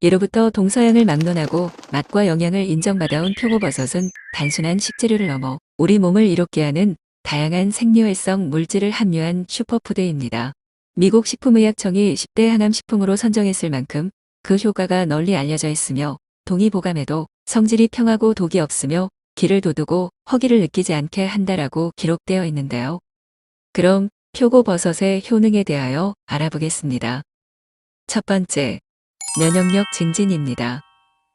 예로부터 동서양을 막론하고 맛과 영양을 인정받아온 표고버섯은 단순한 식재료를 넘어 우리 몸을 이롭게 하는 다양한 생리활성 물질을 함유한 슈퍼푸드입니다. 미국 식품의약청이 10대 항암식품으로 선정했을 만큼 그 효과가 널리 알려져 있으며 동의보감에도 성질이 평하고 독이 없으며 기를 돋우고 허기를 느끼지 않게 한다라고 기록되어 있는데요. 그럼 표고버섯의 효능에 대하여 알아보겠습니다. 첫 번째, 면역력 증진입니다.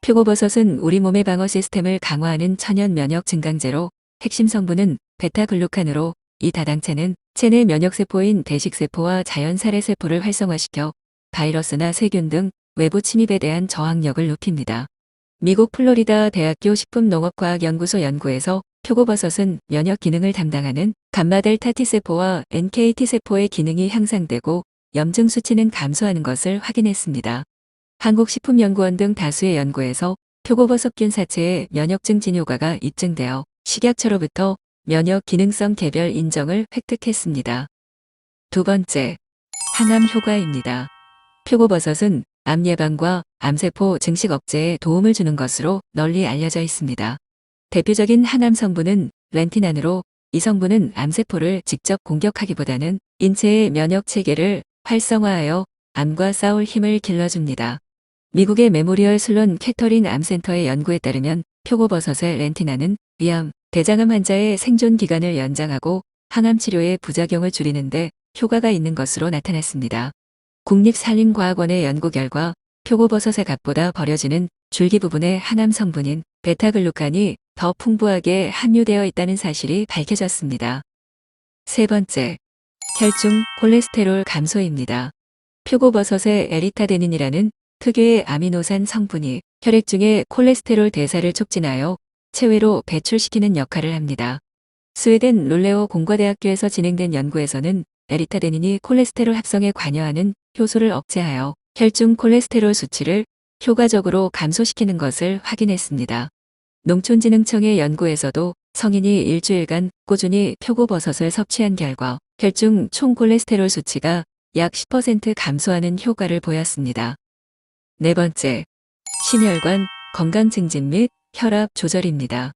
표고버섯은 우리 몸의 방어 시스템을 강화하는 천연 면역 증강제로 핵심 성분은 베타글루칸으로 이 다당체는 체내 면역세포인 대식세포와 자연살해세포를 활성화시켜 바이러스나 세균 등 외부 침입에 대한 저항력을 높입니다. 미국 플로리다 대학교 식품농업과학연구소 연구에서 표고버섯은 면역 기능을 담당하는 감마델타 T세포와 NK T세포의 기능이 향상되고 염증 수치는 감소하는 것을 확인했습니다. 한국식품연구원 등 다수의 연구에서 표고버섯 균 사체의 면역증 진효과가 입증되어 식약처로부터 면역 기능성 개별 인정을 획득했습니다. 두 번째, 항암 효과입니다. 표고버섯은 암 예방과 암세포 증식 억제에 도움을 주는 것으로 널리 알려져 있습니다. 대표적인 항암 성분은 렌티난으로 이 성분은 암세포를 직접 공격하기보다는 인체의 면역 체계를 활성화하여 암과 싸울 힘을 길러줍니다. 미국의 메모리얼 슬론 캐터린 암센터의 연구에 따르면 표고버섯의 렌티나는 위암, 대장암 환자의 생존 기간을 연장하고 항암 치료의 부작용을 줄이는데 효과가 있는 것으로 나타났습니다. 국립산림과학원의 연구 결과 표고버섯의 갓보다 버려지는 줄기 부분의 항암 성분인 베타글루칸이 더 풍부하게 함유되어 있다는 사실이 밝혀졌습니다. 세 번째, 혈중 콜레스테롤 감소입니다. 표고버섯의 에리타데닌이라는 특유의 아미노산 성분이 혈액 중의 콜레스테롤 대사를 촉진하여 체외로 배출시키는 역할을 합니다. 스웨덴 롤레오 공과대학교에서 진행된 연구에서는 에리타데닌이 콜레스테롤 합성에 관여하는 효소를 억제하여 혈중 콜레스테롤 수치를 효과적으로 감소시키는 것을 확인했습니다. 농촌진흥청의 연구에서도 성인이 일주일간 꾸준히 표고버섯을 섭취한 결과 혈중 총 콜레스테롤 수치가 약 10% 감소하는 효과를 보였습니다. 네 번째, 심혈관 건강 증진 및 혈압 조절입니다.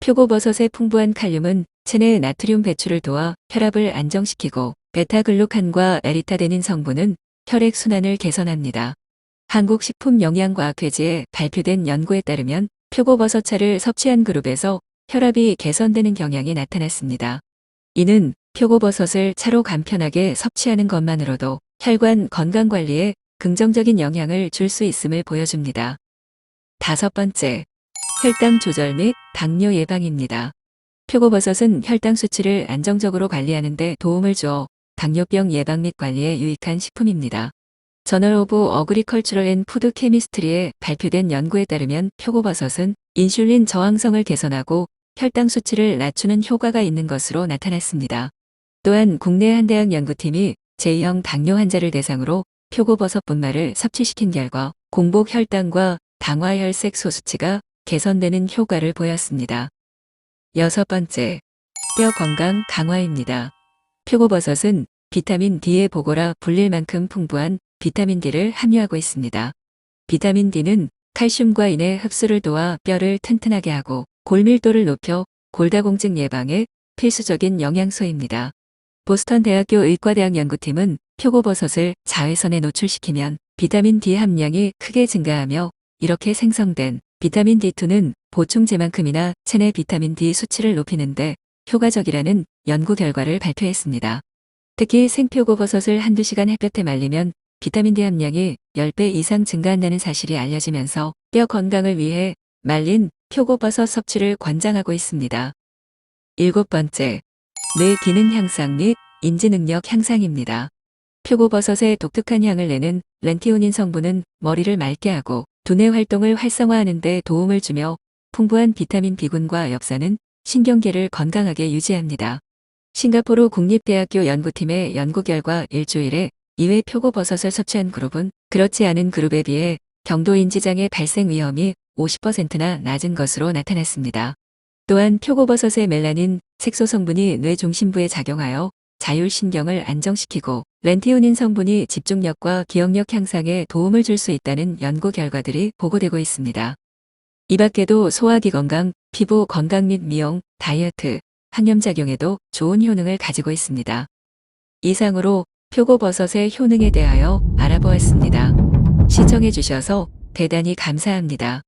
표고버섯의 풍부한 칼륨은 체내 나트륨 배출을 도와 혈압을 안정시키고 베타글루칸과 에리타데닌 성분은 혈액 순환을 개선합니다. 한국식품영양과학회지에 발표된 연구에 따르면 표고버섯차를 섭취한 그룹에서 혈압이 개선되는 경향이 나타났습니다. 이는 표고버섯을 차로 간편하게 섭취하는 것만으로도 혈관 건강 관리에 긍정적인 영향을 줄 수 있음을 보여줍니다. 다섯 번째, 혈당 조절 및 당뇨 예방입니다. 표고버섯은 혈당 수치를 안정적으로 관리하는 데 도움을 주어 당뇨병 예방 및 관리에 유익한 식품입니다. 저널 오브 어그리컬처럴 앤 푸드 케미스트리에 발표된 연구에 따르면 표고버섯은 인슐린 저항성을 개선하고 혈당 수치를 낮추는 효과가 있는 것으로 나타났습니다. 또한 국내 한 대학 연구팀이 제2형 당뇨 환자를 대상으로 표고버섯 분말을 섭취시킨 결과 공복 혈당과 당화혈색 소수치가 개선되는 효과를 보였습니다. 여섯 번째, 뼈 건강 강화입니다. 표고버섯은 비타민 D의 보고라 불릴 만큼 풍부한 비타민 D를 함유하고 있습니다. 비타민 D는 칼슘과 인의 흡수를 도와 뼈를 튼튼하게 하고 골밀도를 높여 골다공증 예방에 필수적인 영양소입니다. 보스턴 대학교 의과대학 연구팀은 표고버섯을 자외선에 노출시키면 비타민 D 함량이 크게 증가하며 이렇게 생성된 비타민 D2는 보충제만큼이나 체내 비타민 D 수치를 높이는데 효과적이라는 연구 결과를 발표했습니다. 특히 생표고버섯을 한두 시간 햇볕에 말리면 비타민 D 함량이 10배 이상 증가한다는 사실이 알려지면서 뼈 건강을 위해 말린 표고버섯 섭취를 권장하고 있습니다. 일곱 번째, 뇌 기능 향상 및 인지 능력 향상입니다. 표고버섯의 독특한 향을 내는 렌티오닌 성분은 머리를 맑게 하고 두뇌 활동을 활성화하는 데 도움을 주며 풍부한 비타민 B군과 엽산은 신경계를 건강하게 유지합니다. 싱가포르 국립대학교 연구팀의 연구 결과 일주일에 2회 표고버섯을 섭취한 그룹은 그렇지 않은 그룹에 비해 경도인지장애 발생 위험이 50%나 낮은 것으로 나타났습니다. 또한 표고버섯의 멜라닌 색소 성분이 뇌 중심부에 작용하여 자율신경을 안정시키고 렌티오닌 성분이 집중력과 기억력 향상에 도움을 줄 수 있다는 연구 결과들이 보고되고 있습니다. 이 밖에도 소화기 건강, 피부 건강 및 미용, 다이어트, 항염작용에도 좋은 효능을 가지고 있습니다. 이상으로 표고버섯의 효능에 대하여 알아보았습니다. 시청해 주셔서 대단히 감사합니다.